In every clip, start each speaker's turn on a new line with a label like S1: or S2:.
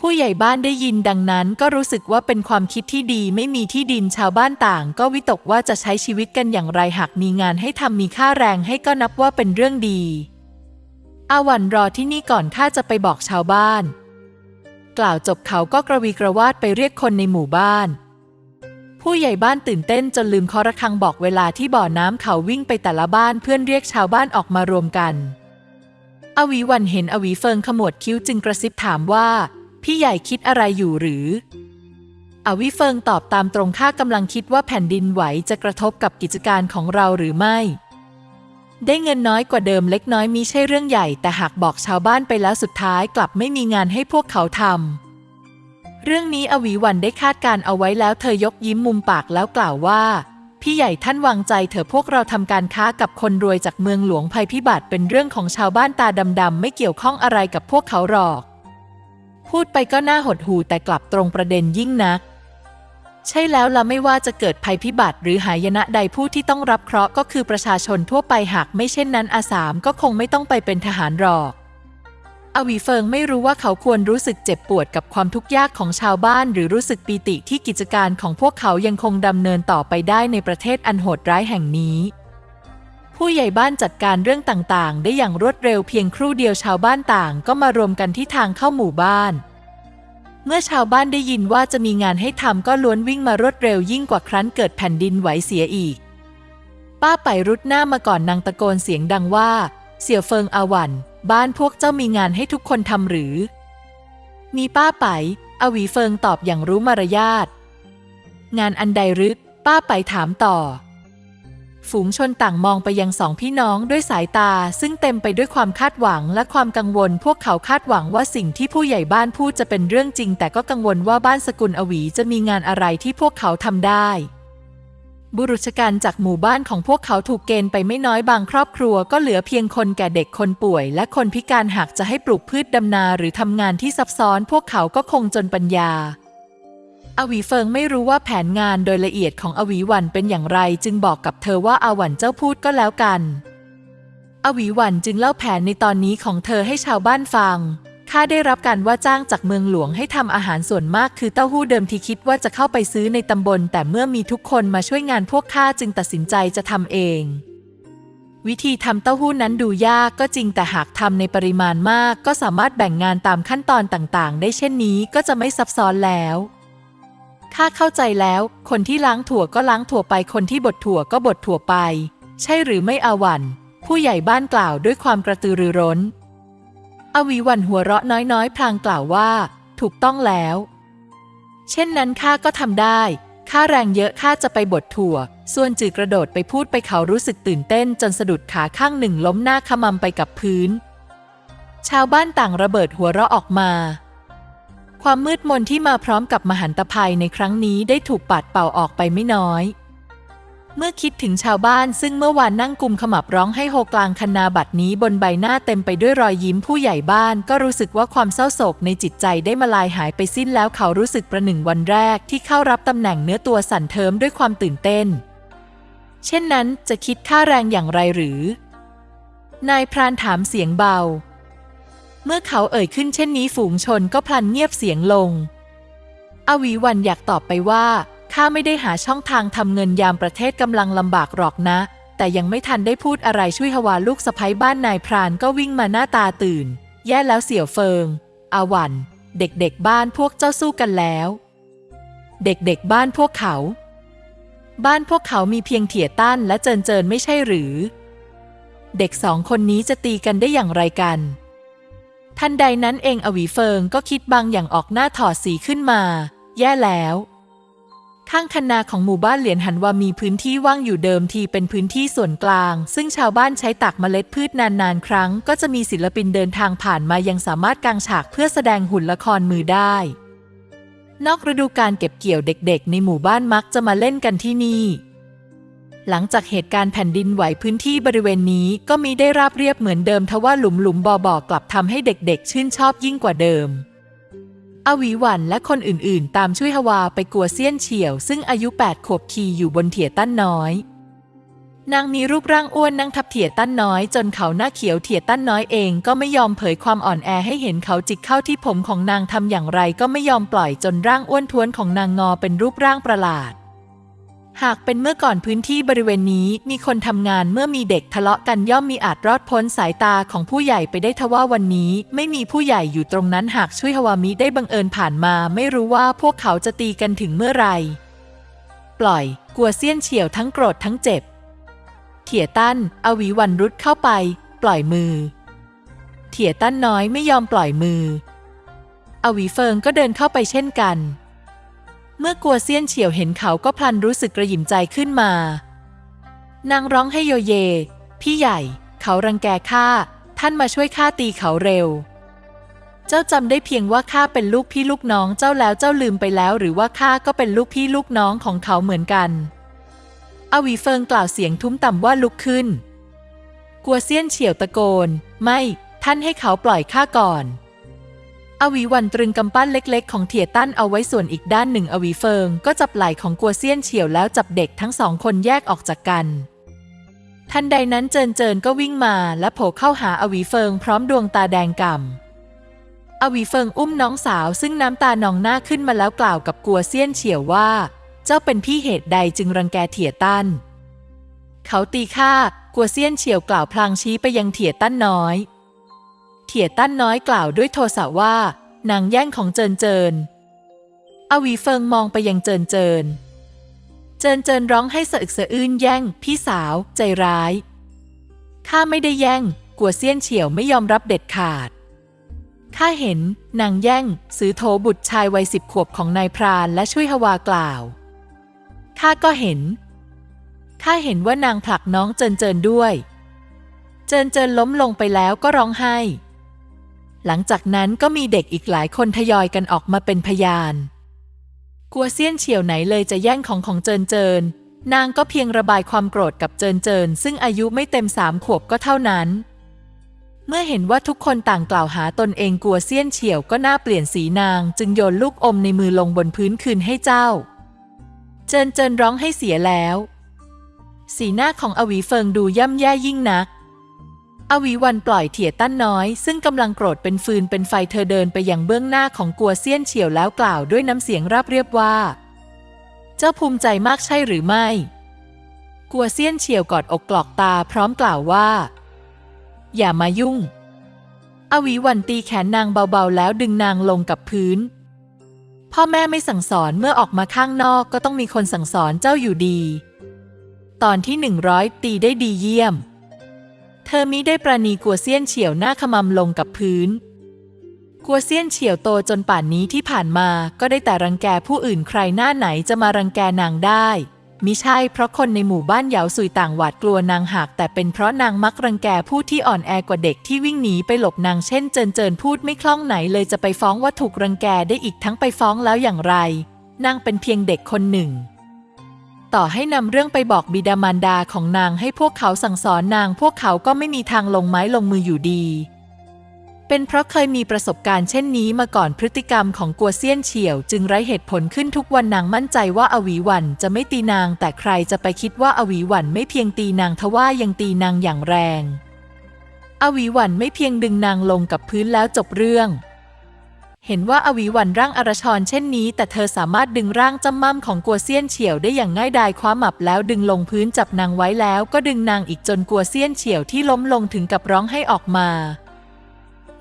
S1: ผู้ใหญ่บ้านได้ยินดังนั้นก็รู้สึกว่าเป็นความคิดที่ดีไม่มีที่ดินชาวบ้านต่าง ก็วิตกว่าจะใช้ชีวิตกันอย่างไรหากมีงานให้ทำมีค่าแรงให้ก็นับว่าเป็นเรื่องดี อาวันรอที่นี่ก่อนข้าจะไปบอกชาวบ้าน กล่าวจบเขาก็กระวีกระวาดไปเรียกคนในหมู่บ้าน ผู้ใหญ่บ้านตื่นเต้นจนลืมเคาะระฆังบอกเวลาที่บ่อน้ำเขาวิ่งไปแต่ละบ้านเพื่อนเรียกชาวบ้านออกมารวมกัน อวีวันเห็นอวีเฟิงขมวดคิ้วจึงกระซิบถามว่า พี่ใหญ่คิดอะไรอยู่หรือ อวิเฟิงตอบตามตรงข้ากำลังคิดว่าแผ่นดินไหวจะกระทบกับกิจการของเราหรือไม่ ได้เงินน้อยกว่าเดิมเล็กน้อยมีใช่เรื่องใหญ่ แต่หากบอกชาวบ้านไปแล้วสุดท้ายกลับไม่มีงานให้พวกเขาทำเรื่องนี้อวีวันได้คาดการเอาไว้แล้วเธอยกยิ้มมุมปากแล้วกล่าวว่าพี่ใหญ่ท่านวางใจเถอะพวกเราทำการค้ากับคนรวยจากเมืองหลวงภัยพิบัติเป็นเรื่องของชาวบ้านตาดำๆไม่เกี่ยวข้องอะไรกับพวกเขาหรอก พูดไปก็น่าหดหูแต่กลับตรงประเด็นยิ่งนัก ใช่แล้วละไม่ว่าจะเกิดภัยพิบัติหรือหายนะใดผู้ที่ต้องรับเคราะห์ก็คือประชาชนทั่วไปหากไม่เช่นนั้นอาสามก็คงไม่ต้องไปเป็นทหารหรอกอวีเฟิงไม่รู้ว่าเขาควรรู้สึกเจ็บปวดกับความทุกข์ยากของชาวบ้าน หรือรู้สึกปีติที่กิจการของพวกเขายังคงดำเนินต่อไปได้ในประเทศอันโหดร้ายแห่งนี้ ผู้ใหญ่บ้านจัดการเรื่องต่างๆ ได้อย่างรวดเร็วเพียงครู่เดียวชาวบ้านต่างก็มารวมกันที่ทางเข้าหมู่บ้าน เมื่อชาวบ้านได้ยินว่าจะมีงานให้ทำก็ล้วนวิ่งมารวดเร็วยิ่งกว่าครั้นเกิดแผ่นดินไหวเสียอีก ป้าไปรุดหน้ามาก่อนนางตะโกนเสียงดังว่า เสี่ยวเฟิงอาวัน บ้านพวกเจ้ามีงานให้ทุกคนทำหรือ มีป้าไปอวีเฟิงตอบอย่างรู้มารยาทงานอันใดรึป้าไปถามต่อ ฝูงชนต่างมองไปยังสองพี่น้องด้วยสายตา ซึ่งเต็มไปด้วยความคาดหวังและความกังวล พวกเขาคาดหวังว่าสิ่งที่ผู้ใหญ่บ้านพูดจะเป็นเรื่องจริง แต่ก็กังวลว่าบ้านสกุลอวีจะมีงานอะไรที่พวกเขาทำได้บุรุษการจากหมู่บ้านของพวกเขาถูกเกณฑ์ไปไม่น้อยบางครอบครัวก็เหลือเพียงคนแก่เด็กคนป่วย และคนพิการหากจะให้ปลูกพืชดำนาหรือทำงานที่ซับซ้อน พวกเขาก็คงจนปัญญา อวีเฟิงไม่รู้ว่าแผนงานโดยละเอียดของอวีวันเป็นอย่างไร จึงบอกกับเธอว่าอาวันเจ้าพูดก็แล้วกัน อวีวันจึงเล่าแผนในตอนนี้ของเธอให้ชาวบ้านฟังข้าได้รับการว่าจ้างจากเมืองหลวงให้ทำอาหารส่วนมากคือเต้าหู้เดิมที่คิดว่าจะเข้าไปซื้อในตำบล แต่เมื่อมีทุกคนมาช่วยงานพวกข้าจึงตัดสินใจจะทำเอง วิธีทำเต้าหู้นั้นดูยากก็จริงแต่หากทำในปริมาณมาก ก็สามารถแบ่งงานตามขั้นตอนต่างๆ ได้เช่นนี้ก็จะไม่ซับซ้อนแล้ว ข้าเข้าใจแล้ว คนที่ล้างถั่วก็ล้างถั่วไป คนที่บดถั่วก็บดถั่วไป ใช่หรือไม่อาวัน ผู้ใหญ่บ้านกล่าวด้วยความกระตือรือร้น อวีวันหัวเราะน้อยๆ พลางกล่าวว่า ถูกต้องแล้ว เช่นนั้นข้าก็ทำได้ ข้าแรงเยอะข้าจะไปบดถั่ว ส่วนจือกระโดดไปพูดไปเขารู้สึกตื่นเต้น จนสะดุดขาข้างหนึ่งล้มหน้าขมำไปกับพื้น ชาวบ้านต่างระเบิดหัวเราะออกมา ความมืดมนที่มาพร้อมกับมหันตภัยในครั้งนี้ได้ถูกปัดเป่าออกไปไม่น้อย เมื่อคิดถึงชาวบ้านซึ่งเมื่อวานนั่งกุมขมับร้องให้โฮกลางคนาบัดนี้บนใบหน้าเต็มไปด้วยรอยยิ้มผู้ใหญ่บ้านก็รู้สึกว่าความเศร้าโศกในจิตใจได้มาลายหายไปสิ้นแล้วเขารู้สึกประหนึ่งวันแรกที่เข้ารับตำแหน่งเนื้อตัวสั่นเทิมด้วยความตื่นเต้น เช่นนั้นจะคิดค่าแรงอย่างไรหรือ นายพรานถามเสียงเบา เมื่อเขาเอ่ยขึ้นเช่นนี้ฝูงชนก็พลันเงียบเสียงลง อวีวันอยากตอบไปว่าข้าไม่ได้หาช่องทางทำเงินยามประเทศกำลังลำบากหรอกนะ แต่ยังไม่ทันได้พูดอะไรช่วยฮวาลูกสะพ้ยบ้านนายพรานก็วิ่งมาหน้าตาตื่น แย่แล้วเสี่ยวเฟิง อาวัน เด็กๆบ้านพวกเจ้าสู้กันแล้ว เด็กๆบ้านพวกเขา บ้านพวกเขามีเพียงเถี่ยต้านและเจินเจินไม่ใช่หรือ เด็กสองคนนี้จะตีกันได้อย่างไรกัน ทันใดนั้นเองอวีเฟิงก็คิดบางอย่างออกหน้าถอดสีขึ้นมา แย่แล้ว ข้างคนาของหมู่บ้านเหลียนหันว่ามีพื้นที่ว่างอยู่เดิมทีเป็นพื้นที่ส่วนกลาง ซึ่งชาวบ้านใช้ตักเมล็ดพืชนานๆ ครั้ง ก็จะมีศิลปินเดินทางผ่านมายังสามารถกางฉากเพื่อแสดงหุ่นละครมือได้ นอกฤดูการเก็บเกี่ยวเด็กๆ ในหมู่บ้านมักจะมาเล่นกันที่นี่ หลังจากเหตุการณ์แผ่นดินไหวพื้นที่บริเวณนี้ก็มีได้ราบเรียบเหมือนเดิมทว่าหลุมหลุมบ่อบ่อกลับทำให้เด็กๆ ชื่นชอบยิ่งกว่าเดิม อวีหวันและคนอื่นๆ ตามช่วยฮวาไปกัวเซียนเฉียว ซึ่งอายุ 8 ขวบขี่อยู่บนเถียตั้นน้อย นางมีรูปร่างอ้วนนั่งทับเถียตั้นน้อย จนเขาหน้าเขียวเถียตั้นน้อยเองก็ไม่ยอมเผยความอ่อนแอให้เห็นเขาจิกเข้าที่ผมของนางทำอย่างไรก็ไม่ยอมปล่อยจนร่างอ้วนท้วนของนางงอเป็นรูปร่างประหลาด หากเป็นเมื่อก่อนพื้นที่บริเวณนี้มีคนทำงานเมื่อมีเด็กทะเลาะกันย่อมมีอาจรอดพ้นสายตาของผู้ใหญ่ไปได้ทว่าวันนี้ ไม่มีผู้ใหญ่อยู่ตรงนั้นหากช่วยฮวามิได้บังเอิญผ่านมา ไม่รู้ว่าพวกเขาจะตีกันถึงเมื่อไหร่ปล่อย กลัวเสี้ยนเฉียวทั้งโกรธทั้งเจ็บเถียตั้นอวีวันรุดเข้าไป ปล่อยมือเถียตั้นน้อยไม่ยอมปล่อยมือ อวีเฟิงก็เดินเข้าไปเช่นกัน เมื่อกัวเซียนเฉียวเห็นเขาก็พลันรู้สึกกระหยิ่มใจขึ้นมา นางร้องให้โยเย พี่ใหญ่ เขารังแกข้า ท่านมาช่วยข้าตีเขาเร็ว เจ้าจำได้เพียงว่าข้าเป็นลูกพี่ลูกน้องเจ้าแล้วเจ้าลืมไปแล้ว หรือว่าข้าก็เป็นลูกพี่ลูกน้องของเขาเหมือนกัน อวีเฟิงกล่าวเสียงทุ้มต่ำว่าลุกขึ้น กัวเซียนเฉียวตะโกน ไม่ ท่านให้เขาปล่อยข้าก่อน อวีวันตรึงกำปั้นเล็กๆ ของเถียตั้นเอาไว้ส่วนอีกด้านหนึ่งอวีเฟิง ก็จับไหล่ของกัวเซียนเฉียวแล้วจับเด็กทั้งสองคนแยกออกจากกัน ทันใดนั้นเจินเจินก็วิ่งมาและโผล่เข้าหาอวีเฟิงพร้อมดวงตาแดงก่ำอวีเฟิงอุ้มน้องสาวซึ่งน้ำตานองหน้าขึ้นมาแล้วกล่าวกับกัวเซียนเฉียวว่า เจ้าเป็นพี่เหตุใดจึงรังแกเถียตั้น เขาตีข้ากัวเซียนเฉียวกล่าวพลางชี้ไปยังเถียตั้นน้อย เถียตั้นน้อยกล่าวด้วยโทสะว่านางแย่งของเจินเจิน อวีเฟิงมองไปยังเจินเจิน เจินเจินร้องให้สะอึกสะอื้นแย่ง พี่สาวใจร้าย ข้าไม่ได้แย่ง กัวเซียนเฉียวไม่ยอมรับเด็ดขาด ข้าเห็นนางแย่งซื้อโทบุตรชายวัยสิบขวบของนายพรานและช่วยฮวากล่าว ข้าก็เห็น ข้าเห็นว่านางผลักน้องเจินเจินด้วย เจินเจินล้มลงไปแล้วก็ร้องไห้ หลังจากนั้นก็มีเด็กอีกหลายคนทยอยกันออกมาเป็นพยาน กัวเซียนเฉียวไหนเลยจะแย่งของของเจินเจิน นางก็เพียงระบายความโกรธกับเจินเจิน ซึ่งอายุไม่เต็มสามขวบก็เท่านั้น เมื่อเห็นว่าทุกคนต่างกล่าวหาตนเองกัวเซียนเฉียวก็น่าเปลี่ยนสีนาง จึงโยนลูกอมในมือลงบนพื้นคืนให้เจ้า เจินเจินร้องให้เสียแล้ว สีหน้าของอวีเฟิงดูย่ำแย่ยิ่งนัก อวีวันปล่อยเถี่ยตั้นน้อย ซึ่งกำลังโกรธเป็นฟืนเป็นไฟเธอเดินไปยังเบื้องหน้าของกัวเซียนเฉียวแล้วกล่าวด้วยน้ำเสียงราบเรียบว่า เจ้าภูมิใจมากใช่หรือไม่ กัวเซียนเฉียวกอดอกกลอกตาพร้อมกล่าวว่า อย่ามายุ่ง อวีวันตีแขนนางเบาๆ แล้วดึงนางลงกับพื้น พ่อแม่ไม่สั่งสอนเมื่อออกมาข้างนอกก็ต้องมีคนสั่งสอนเจ้าอยู่ดี ตอนที่หนึ่งร้อยตีได้ดีเยี่ยม เธอมิได้ประนีกัวเซียนเฉียวหน้าขมำลงกับพื้น กัวเซียนเฉียวโตจนป่านนี้ที่ผ่านมาก็ได้แต่รังแกผู้อื่นใครหน้าไหนจะมารังแกนางได้มิใช่เพราะคนในหมู่บ้านเหยาสุยต่างหวาดกลัวนางหาก แต่เป็นเพราะนางมักรังแกผู้ที่อ่อนแอกว่าเด็กที่วิ่งหนีไปหลบนางเช่นเจินเจินพูดไม่คล่องไหนเลยจะไปฟ้องว่าถูกรังแกได้อีกทั้งไปฟ้องแล้วอย่างไร นางเป็นเพียงเด็กคนหนึ่ง ต่อให้นำเรื่องไปบอกบิดามารดาของนางให้พวกเขาสั่งสอนนางพวกเขาก็ไม่มีทางลงไม้ลงมืออยู่ดี เป็นเพราะเคยมีประสบการณ์เช่นนี้มาก่อนพฤติกรรมของกัวเซียนเฉียว จึงไร้เหตุผลขึ้นทุกวันนางมั่นใจว่าอวีหวันจะไม่ตีนาง แต่ใครจะไปคิดว่าอวีหวันไม่เพียงตีนางทว่ายังตีนางอย่างแรง อวีหวันไม่เพียงดึงนางลงกับพื้นแล้วจบเรื่อง เห็นว่าอวีหวันร่างอรชรเช่นนี้ แต่เธอสามารถดึงร่างจำม่ำของกัวเซียนเฉียวได้อย่างง่ายดายคว้าหมับแล้วดึงลงพื้นจับนางไว้แล้ว ก็ดึงนางอีกจนกัวเซียนเฉียวที่ล้มลงถึงกับร้องให้ออกมา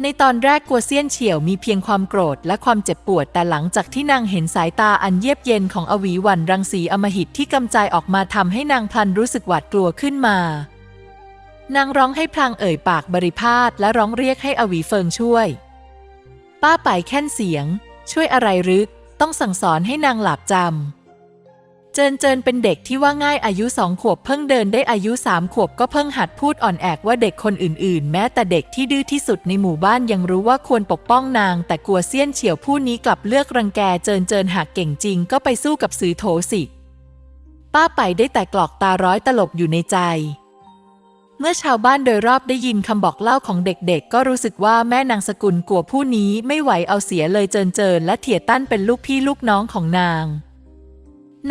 S1: ในตอนแรกกัวเซียนเฉียวมีเพียงความโกรธและความเจ็บปวด แต่หลังจากที่นางเห็นสายตาอันเยียบเย็นของอวีหวันรังสีอมหิตที่กำจายออกมาทำให้นางพลันรู้สึกหวาดกลัวขึ้นมานางร้องให้พลางเอ่ยปากบริพาทและร้องเรียกให้อวีเฟิงช่วย ป้าไปแค่นเสียง ช่วยอะไรรือต้องสั่งสอนให้นางหลับจำ เจินเจินเป็นเด็กที่ว่าง่ายอายุสองขวบเพิ่งเดินได้อายุสามขวบก็เพิ่งหัดพูดอ่อนแอกว่าเด็กคนอื่นๆ แม้แต่เด็กที่ดื้อที่สุดในหมู่บ้านยังรู้ว่าควรปกป้องนาง แต่กลัวเซียนเฉียวผู้นี้กลับเลือกรังแกเจินเจินหากเก่งจริงก็ไปสู้กับสือโถสิ ป้าไปได้แต่กรอกตาร้อยตลบอยู่ในใจ เมื่อชาวบ้านโดยรอบได้ยินคำบอกเล่าของเด็กๆ ก็รู้สึกว่าแม่นางสกุลกลัวผู้นี้ไม่ไหวเอาเสียเลยเจินเจินและเถียตั้นเป็นลูกพี่ลูกน้องของนาง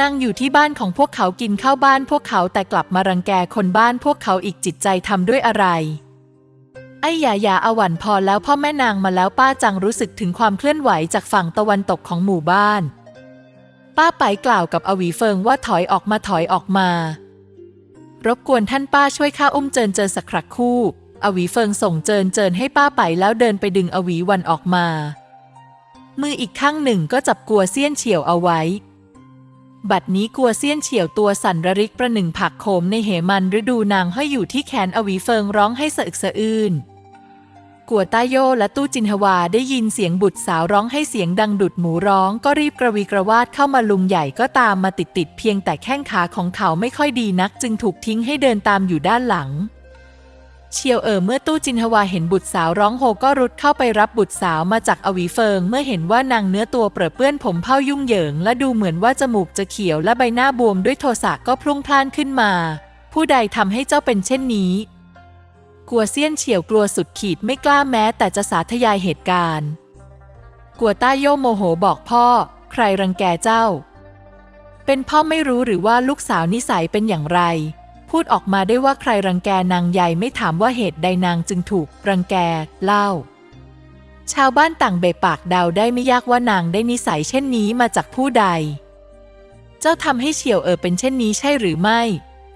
S1: นางอยู่ที่บ้านของพวกเขากินข้าวบ้านพวกเขาแต่กลับมารังแกคนบ้านพวกเขาอีกจิตใจทำด้วยอะไร ไอ้ยายาอาวันพอแล้วพ่อแม่นางมาแล้วป้าจังรู้สึกถึงความเคลื่อนไหวจากฝั่งตะวันตกของหมู่บ้าน ป้าไปกล่าวกับอวีเฟิงว่าถอยออกมาถอยออกมา รบกวนท่านป้าช่วยข้าอุ้มเจินเจินสักครักคู่ อวีเฟิงส่งเจินเจินให้ป้าไปแล้วเดินไปดึงอวีวันออกมา มืออีกข้างหนึ่งก็จับกัวเซียนเฉียวเอาไว้ บัดนี้กัวเซียนเฉียวตัวสั่นระริกประหนึ่งผักโขมในเหมันฤดูนางห้อยอยู่ที่แขนอวีเฟิงร้องให้สะอึกสะอื้น กัวต้าโยและตู้จินฮวาได้ยินเสียงบุตรสาวร้องให้เสียงดังดุดหมูร้อง ก็รีบกระวีกระวาดเข้ามาลุงใหญ่ก็ตามมาติดติดๆเพียงแต่แข้งขาของเขาไม่ค่อยดีนัก จึงถูกทิ้งให้เดินตามอยู่ด้านหลัง เชียวเอ๋อเมื่อตู้จินฮวาเห็นบุตรสาวร้องโฮก็รุดเข้าไปรับบุตรสาวมาจากอวีเฟิง เมื่อเห็นว่านางเนื้อตัวเปรอะเปื้อนผมเผ้ายุ่งเหยิง และดูเหมือนว่าจมูกจะเขียวและใบหน้าบวมด้วยโทสะก็พลุ่งพล่านขึ้นมา ผู้ใดทำให้เจ้าเป็นเช่นนี้ กลัวเซียนเฉียวกลัวสุดขีดไม่กล้าแม้แต่จะสาธยายเหตุการณ์ กลัวต้าโยโมโหบอกพ่อ ใครรังแกเจ้า เป็นพ่อไม่รู้หรือว่าลูกสาวนิสัยเป็นอย่างไร พูดออกมาได้ว่าใครรังแกนางใหญ่ไม่ถามว่าเหตุใดนางจึงถูกรังแกเล่า ชาวบ้านต่างเบปากเดาได้ไม่ยากว่านางได้นิสัยเช่นนี้มาจากผู้ใด เจ้าทำให้เฉียวเออเป็นเช่นนี้ใช่หรือไม่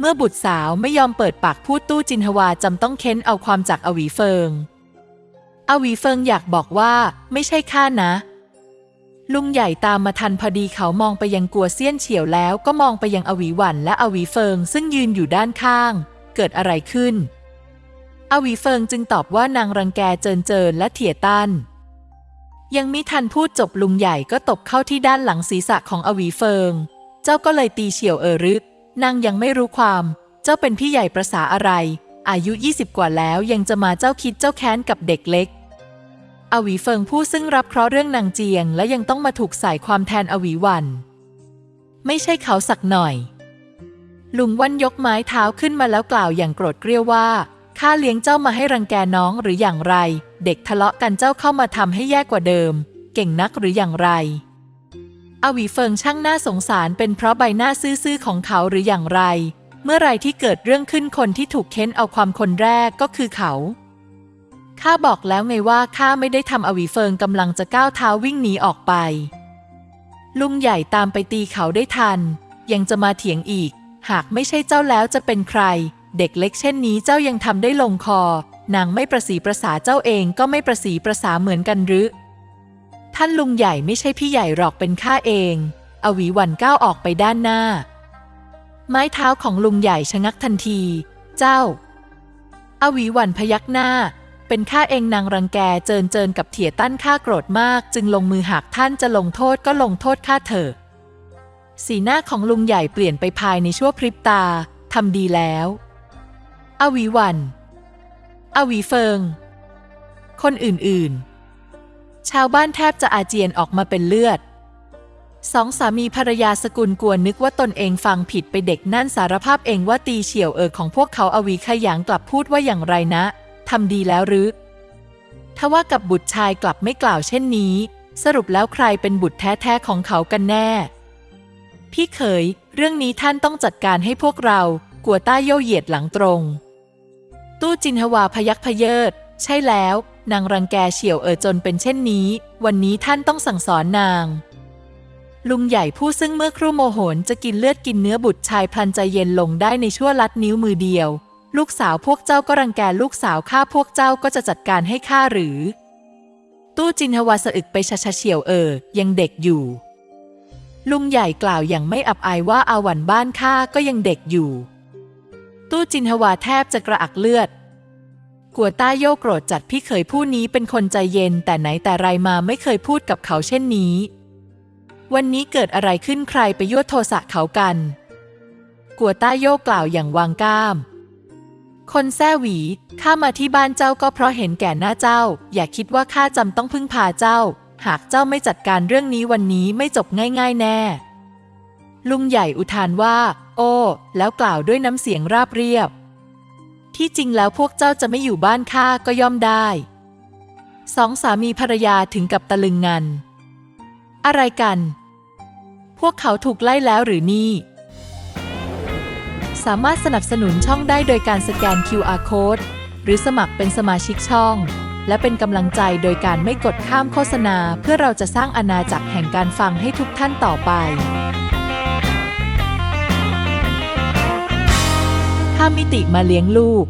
S1: เมื่อบุตรสาวไม่ยอมเปิดปากพูดตู้จินฮวาจำต้องเค้นเอาความจากอวีเฟิง อวีเฟิงอยากบอกว่าไม่ใช่ข้านะ ลุงใหญ่ตามมาทันพอดีเขามองไปยังกัวเซียนเฉียวแล้วก็มองไปยังอวีหวันและอวีเฟิงซึ่งยืนอยู่ด้านข้าง เกิดอะไรขึ้น อวีเฟิงจึงตอบว่านางรังแกเจินเจินและเถียตันยังมิทันพูดจบลุงใหญ่ก็ตบเข้าที่ด้านหลังศีรษะของอวีเฟิง เจ้าก็เลยตีเฉียวเออรึ นางยังไม่รู้ความ เจ้าเป็นพี่ใหญ่ประษาอะไร อายุ 20 กว่าแล้วยังจะมาเจ้าคิดเจ้าแค้นกับเด็กเล็ก อวีเฟิงผู้ซึ่งรับเคราะห์เรื่องนางเจียง และยังต้องมาถูกใส่ความแทนอวีวัน ไม่ใช่เขาสักหน่อย ลุงวันยกไม้เท้าขึ้นมาแล้วกล่าวอย่างโกรธเกรี้ยวว่าข้าเลี้ยงเจ้ามาให้รังแกน้องหรืออย่างไร เด็กทะเลาะกันเจ้าเข้ามาทำให้แย่กว่าเดิม เก่งนักหรืออย่างไร อวีเฟิงช่างน่าสงสารเป็นเพราะใบหน้าซื่อๆของเขาหรืออย่างไร เมื่อไรที่เกิดเรื่องขึ้นคนที่ถูกเค้นเอาความคนแรกก็คือเขา ข้าบอกแล้วไงว่าข้าไม่ได้ทำอวีเฟิงกำลังจะก้าวเท้าวิ่งหนีออกไป ลุงใหญ่ตามไปตีเขาได้ทัน ยังจะมาเถียงอีก หากไม่ใช่เจ้าแล้วจะเป็นใคร เด็กเล็กเช่นนี้เจ้ายังทำได้ลงคอ นางไม่ประสีประสาเจ้าเองก็ไม่ประสีประสาเหมือนกันหรือ ท่านลุงใหญ่ไม่ใช่พี่ใหญ่หรอกเป็นข้าเอง อวีวันก้าวออกไปด้านหน้า ไม้เท้าของลุงใหญ่ชะงักทันที เจ้า อวีวันพยักหน้า เป็นข้าเองนางรังแกเจินเจินกับเถียตั้นข้าโกรธมาก จึงลงมือหากท่านจะลงโทษก็ลงโทษข้าเถอะ สีหน้าของลุงใหญ่เปลี่ยนไปภายในชั่วพริบตาทำดีแล้ว อวีวัน อวีเฟิง คนอื่นๆ ชาวบ้านแทบจะอาเจียนออกมาเป็นเลือด สองสามีภรรยาสกุลกวนนึกว่าตนเองฟังผิดไปเด็กนั่นสารภาพเองว่าตีเฉียวเออของพวกเขาอวีขยางกลับพูดว่าอย่างไรนะทำดีแล้วหรือถ้าว่ากับบุตรชายกลับไม่กล่าวเช่นนี้ สรุปแล้วใครเป็นบุตรแท้ๆของเขากันแน่ พี่เขย เรื่องนี้ท่านต้องจัดการให้พวกเรา กัวต้าโยเหยียดหลังตรง ตู้จินฮวาพยักพเยิด ใช่แล้ว นางรังแกเฉียวเออจนเป็นเช่นนี้ วันนี้ท่านต้องสั่งสอนนาง ลุงใหญ่ผู้ซึ่งเมื่อครู่โมโหนจะกินเลือดกินเนื้อบุตรชายพลันใจเย็นลงได้ในชั่วลัดนิ้วมือเดียว ลูกสาวพวกเจ้าก็รังแกลูกสาวข้าพวกเจ้าก็จะจัดการให้ข้าหรือ ตู้จินฮวาสะอึกไปชะชะเฉียวเออยังเด็กอยู่ ลุงใหญ่กล่าวอย่างไม่อับอายว่าอาวันบ้านข้าก็ยังเด็กอยู่ ตู้จินฮวาแทบจะกระอักเลือด กัวต้าโยโกรธจัดพี่เขยผู้นี้เป็นคนใจเย็น แต่ไหนแต่ไรมาไม่เคยพูดกับเขาเช่นนี้ วันนี้เกิดอะไรขึ้นใครไปยั่วโทสะเขากัน กัวต้าโยกกล่าวอย่างวางก้าม คนแซ่หวีข้ามาที่บ้านเจ้าก็เพราะเห็นแก่หน้าเจ้า อย่าคิดว่าข้าจำต้องพึ่งพาเจ้า หากเจ้าไม่จัดการเรื่องนี้วันนี้ไม่จบง่ายๆแน่ ลุงใหญ่อุทานว่า โอ้ แล้วกล่าวด้วยน้ำเสียงราบเรียบ ที่จริงแล้วพวกเจ้าจะไม่อยู่บ้านข้าก็ย่อมได้ สองสามีภรรยาถึงกับตะลึงงัน อะไรกัน พวกเขาถูกไล่แล้วหรือนี่ สามารถสนับสนุนช่องได้โดยการสแกน QR Code หรือสมัครเป็นสมาชิกช่อง และเป็นกำลังใจโดยการไม่กดข้ามโฆษณา เพื่อเราจะสร้างอาณาจักรแห่งการฟังให้ทุกท่านต่อไป ข้ามมิติมาเลี้ยงลูก